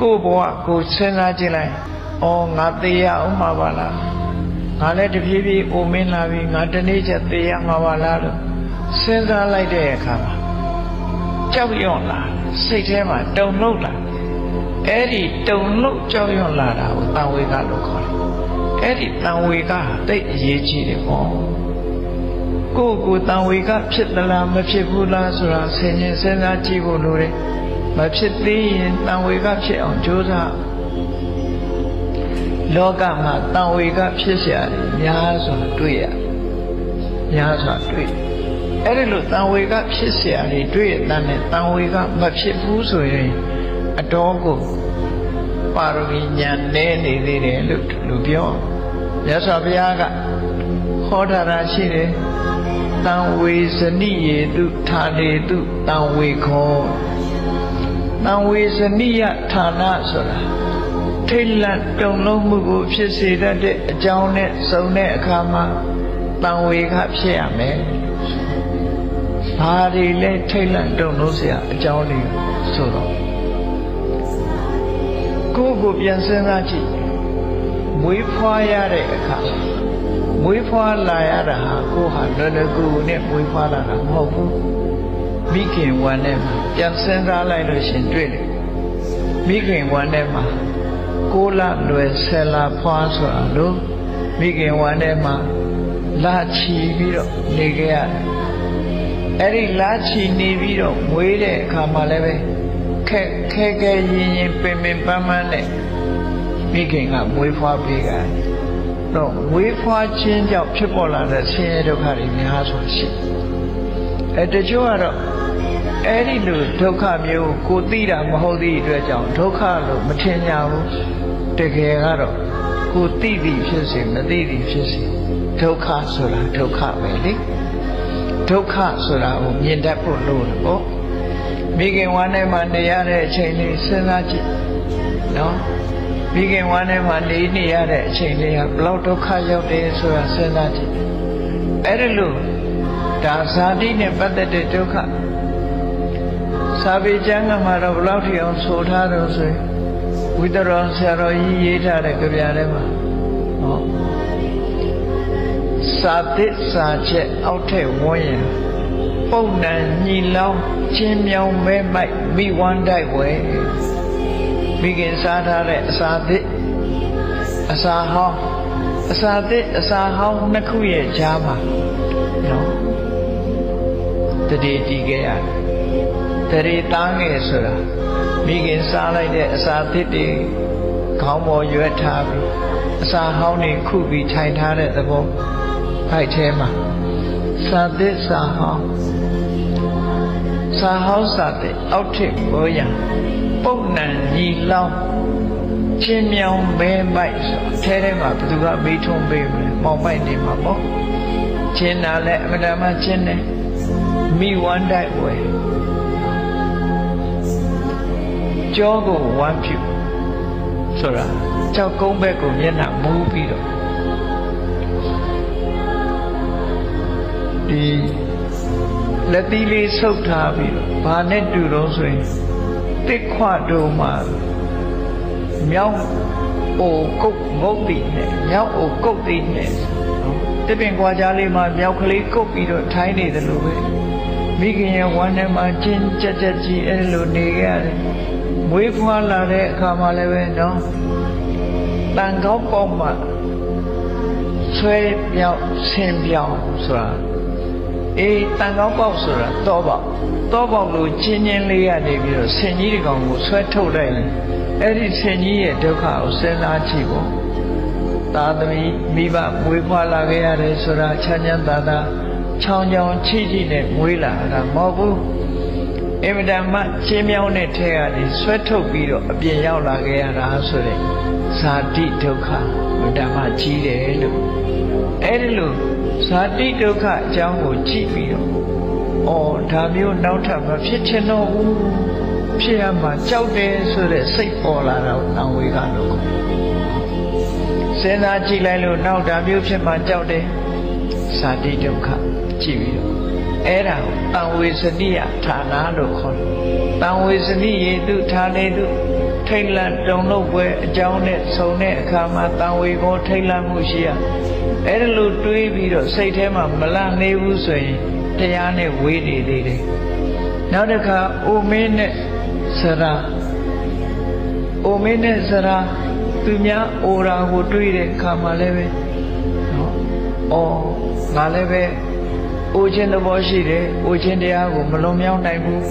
ကိုယ့်ဘဝကိုယ်စဉ်းစားကြည့်လိုက်။အော်ငါသေးရအောင်မှာပါလား။ငါလည်းတဖြည်းဖြည်းအိုမင်းလာပြီငါတနေ့ချက်သေးရမှာပါလားလို့စဉ်းစားလိုက်တဲ့အခါမှာကြောက်ရွံ့လာစိတ်ထဲမှာတုန်လှုပ်လာအဲ့ဒီတုန်လှုပ်ကြောက်ရွံ့လာတာကိုတန်ဝေကလို့ခေါ်တယ်။အဲ့ဒီတန်ဝေကဟာတိတ်အရေးကြီးတယ်ပေါ့။ကိုယ့်ကိုယ်တန်ဝေကဖြစ်သလားမဖြစ်ဘူးလားဆိုတာဆင်ញင်စဉ်းစားကြည့်ဖို့လိုတယ် မဖြစ်သေးရင်တန်ဝေကဖြစ်အောင်ကြိုးစားလောကမှာတန်ဝေကဖြစ်เสียတယ်များစွာတွေ့ရများစွာတွေ့အဲ့ဒီလိုတန်ဝေကဖြစ်เสียတယ်တွေ့ရတဲ့နဲ့တန်ဝေကမဖြစ်ဘူးဆိုရင်အတော်ကိုပါရမီညာနဲနေသေးတယ်လို့လူပြောမြတ်စွာဘုရားကဟောထားတာရှိတယ်တံဝေဇနိယေတုဌာနေတုတံဝေခော မံဝေဇနိယဌာနဆိုတာထိတ်လန့်တုံလုံးမှုကိုဖြစ်စေတတ်တဲ့အကြောင်းနဲ့စုံတဲ့အခါမှာတန်ဝေကဖြစ်ရမယ်။ဘာတွေလဲထိတ်လန့်တုံလုံးစရာအကြောင်းတွေဆိုတော့ကိုယ့်ကိုပြန်စဉ်းစားကြည့်မွေးဖွားရတဲ့အခါမွေးဖွားလာရတာဟာကိုယ်ဟာလွယ်လွယ်ကူကူနဲ့မွေးဖွားလာတာမဟုတ်ဘူး။ မိခင်ဝမ်းထဲမှာပြန်စဉ်းစားလိုက်လို့ရှင်တွေ့တယ်မိခင်ဝမ်းထဲမှာကိုလလွယ်ဆယ်လာဖွားဆိုတာလို့မိခင်ဝမ်းထဲမှာလာချီပြီးတော့နေခဲ့ရတယ်အဲ့ဒီလာချီနေပြီးတော့မွေးတဲ့အခါမှာလည်းပဲခက်ခဲခဲရင်ရင်ပင်ပင်ပန်းပန်းနဲ့မိခင်ကမွေးဖွားပေးကြတယ်တော့မွေးဖွားခြင်းကြောင့်ဖြစ်ပေါ်လာတဲ့ဆင်းရဲဒုက္ခတွေများစွာရှိအဲတချို့ကတော့ အဲ့ဒီလိုဒုက္ခမျိုးကိုသိတာမဟုတ်သည့်အတွက်ကြောင့်ဒုက္ခလို့မထင်ကြဘူးတကယ်ကတော့ကိုသိသည်ဖြစ်စေမသိသည်ဖြစ်စေဒုက္ခဆိုတာဒုက္ခပဲလေဒုက္ခဆိုတာကိုမြင်တတ်ဖို့လိုတယ်ပေါ့မိခင်ဝမ်းထဲမှာနေရတဲ့အချိန်လေးစဉ်းစားကြည့်နော်မိခင်ဝမ်းထဲမှာနေနေရတဲ့အချိန်လေးကဘလောက်ဒုက္ခရောက်တယ်ဆိုတာစဉ်းစားကြည့်အဲ့ဒီလိုဒါဇာတိနဲ့ပတ်သက်တဲ့ဒုက္ခ စာပေကျမ်းကမှာတော့ဘလောက်ထိအောင်ဆိုထားတော့ဆိုရင်ဝိတရောဆရာတော်ကြီးရေးထားတဲ့ကြပြထဲမှာဟောစာသစ်စာချက်အောက်ထက်ဝန်းရင်ပုံနံညီလောင်းချင်းမြောင်မဲမိုက်မိဝမ်းတိုက်ဝဲမိခင်စားထားတဲ့အစာသစ်အစာဟောင်းအစာသစ်အစာဟောင်းနှစ်ခုရဲ့ကြားမှာနော်တတိတီးခဲ့ရတယ် တရေသားငယ်ဆိုတာမိခင်စားလိုက်တဲ့အစာသစ်တွေခေါင်းပေါ်ရွက်ထားပြီးအစာဟောင်းတွေခုပြီးထိုင်ထားတဲ့သဘောဖိုက်ထဲမှာစာသစ်စာဟောင်းစာဟောင်းစာသစ်အောက်ထစ်ဘောရပုံနံညီလောင်းချင်းမြောင်မဲမိုက်ဆိုအဲထဲမှာဘယ်သူကမေးထွန်းပေးမလဲမောင်မိုက်နေမှာပေါ့ချင်းနာလဲအမတမချင်းတယ်မိဝမ်းတိုက်ဝဲ ကြောကိုဝမ်းပြုဆိုတာကြောက်ကုန်းဘက်ကိုမျက်နှာမူးပြီးတော့ဒီလက်သီးလေးဆုပ်ထားပြီးတော့ဘာနဲ့တူတော့ဆိုရင်တစ်ခွတို့မှာမြောင်းအိုကုတ်ငုတ်ပြီးနဲ့မြောင်းအိုကုတ်ပြီးနဲ့တပင်ကွာကြားလေးမှာမြောက်ကလေးကုတ်ပြီးတော့ထိုင်းနေတယ်လို့ပဲမိခင်ရဲ့ဝမ်းထဲမှာချင်းကြက်ကြက်ကြီးအဲ့လိုနေခဲ့ရတယ် မွေးဖွားလာတဲ့အခါမှာလည်းပဲနော်တန်ကောက်ပေါက်မှာဆွဲပြောက်ဆင်းပြောက်ဆိုတာအေးတန်ကောက်ပေါက်ဆိုတာတောပေါက်တောပေါက်လို့ချင်းချင်းလေးရနေပြီးတော့ဆင်ကြီးဒီကောင်ကိုဆွဲထုတ်လိုက်ရင်အဲ့ဒီဆင်ကြီးရဲ့ဒုက္ခကိုစဉ်းစားကြည့်ဖို့သာသမီမိဘမွေးဖွားလာခဲ့ရတယ်ဆိုတာချမ်းချမ်းသာသာချောင်းချောင်းချိချိနဲ့မွေးလာတာမဟုတ်ဘူး အင်မတန်မှချင်းမြောင်းတဲ့ထဲကနေဆွဲထုတ်ပြီးတော့အပြင်ရောက်လာခဲ့ရတာဆိုတဲ့ဇာတိဒုက္ခအင်မတန်မှကြီးတယ်လို့အဲ့ဒီလိုဇာတိဒုက္ခအကြောင်းကိုကြည့်ပြီးတော့အော်ဒါမျိုးနောက်ထပ်မဖြစ်ချင်တော့ဘူးဖြစ်ရမှာကြောက်တယ်ဆိုတဲ့စိတ်ပေါ်လာတော့တောင်ဝေကလို့စဉ်းစားကြည့်လိုက်လို့နောက်ဒါမျိုးဖြစ်မှကြောက်တယ်ဇာတိဒုက္ခကြည့်ပြီးတော့ အဲ့ဒါကိုတံဝေစနိယဌာနလို့ခေါ်တယ်တံဝေစနိယေတုဌာနေတုဌထိတ်လန့်တုန်လှုပ်ပွဲအကြောင်းနဲ့ဆုံတဲ့အခါမှာတန်ဝေကိုထိတ်လန့်မှုရှိရအဲ့ဒါလို့တွေးပြီးတော့စိတ်ထဲမှာမလန့်နေဘူးဆိုရင်တရားနဲ့ဝေးနေသေးတယ်နောက်တစ်ခါအိုမင်းနဲ့စရာအိုမင်းနဲ့စရာသူများအိုရာကိုတွေးတဲ့အခါမှာလည်းပဲနော်အော်ငါလည်းပဲ အိုခြင်းသဘောရှိတယ်အိုခြင်းတရားကိုမလွန်မြောက်နိုင်ဘူး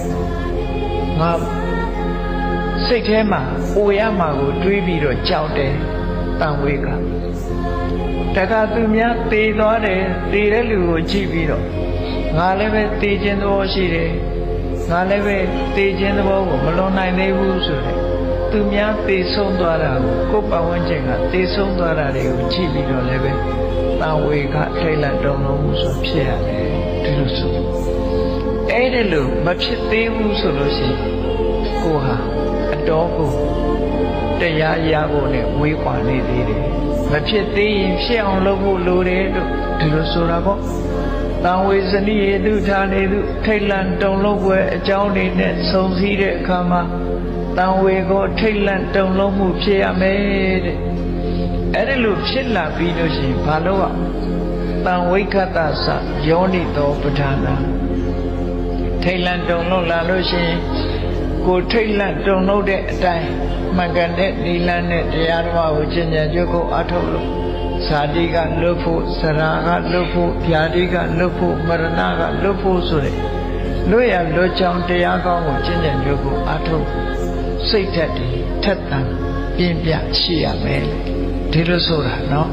ငါစိတ်ထဲမှာအိုရမှာကိုတွေးပြီးတော့ကြောက်တယ်တန်ဝေကတခါသူများတေသွားတယ်တေတဲ့လူကိုကြည့်ပြီးတော့ငါလည်းပဲတေခြင်းသဘောရှိတယ်ငါလည်းပဲတေခြင်းသဘောကိုမလွန်နိုင်သေးဘူးဆိုတဲ့သူများတေဆုံးသွားတာကိုကိုယ်ပတ်ဝန်းကျင်ကတေဆုံးသွားတာတွေကိုကြည့်ပြီးတော့လည်းပဲတန်ဝေကထိတ်လန့်တုန်လုံးမှုဆိုဖြစ်ရတယ်ဒီ လိုဆိုအဲ့ဒီလိုမဖြစ်သေးဘူးဆိုလို့ရှိရင်ကိုဟာအတော်ကိုတရားရဖို့နဲ့ဝေးကွာနေသေးတယ်မဖြစ်သေးရင်ဖြစ်အောင်လုပ်ဖို့လိုတယ်လို့ဒီလိုဆိုတာပေါ့တံဝေဇနိယေတုဌာနေတုထိတ်လန့်တုန်လုံးပွဲအကြောင်းတွေနဲ့ဆုံစည်းတဲ့အခါမှာတံဝေကိုထိတ်လန့်တုန်လုံးမှုဖြစ်ရမယ်တဲ့အဲ့ဒါလို့ဖြစ်လာပြီးလို့ရှိရင်ဘာလို့อ่ะ တံဝိကတ္တသယောနိတောပဋ္ဌာနာထိတ်လန့်တုန်လုံးလာလို့ရှိရင်ကိုထိတ်လန့်တုန်လုံးတဲ့အတိုင်းမှန်ကန်တဲ့နိလန်းနဲ့တရားဓမ္မကိုကျင့်ကြံကြုတ်ကိုအထောက်လို့ဇာတိကလွတ်ဖို့စရာကလွတ်ဖို့ဗျာတိကလွတ်ဖို့မရဏကလွတ်ဖို့ဆိုတဲ့လွတ်ရလွတ်ချောင်းတရားကောင်းကိုကျင့်ကြံကြုတ်ကိုအထောက်စိတ်ဓာတ်တွေထက်သန်ပြင်းပြရှိရမယ်ဒီလိုဆိုတာနော်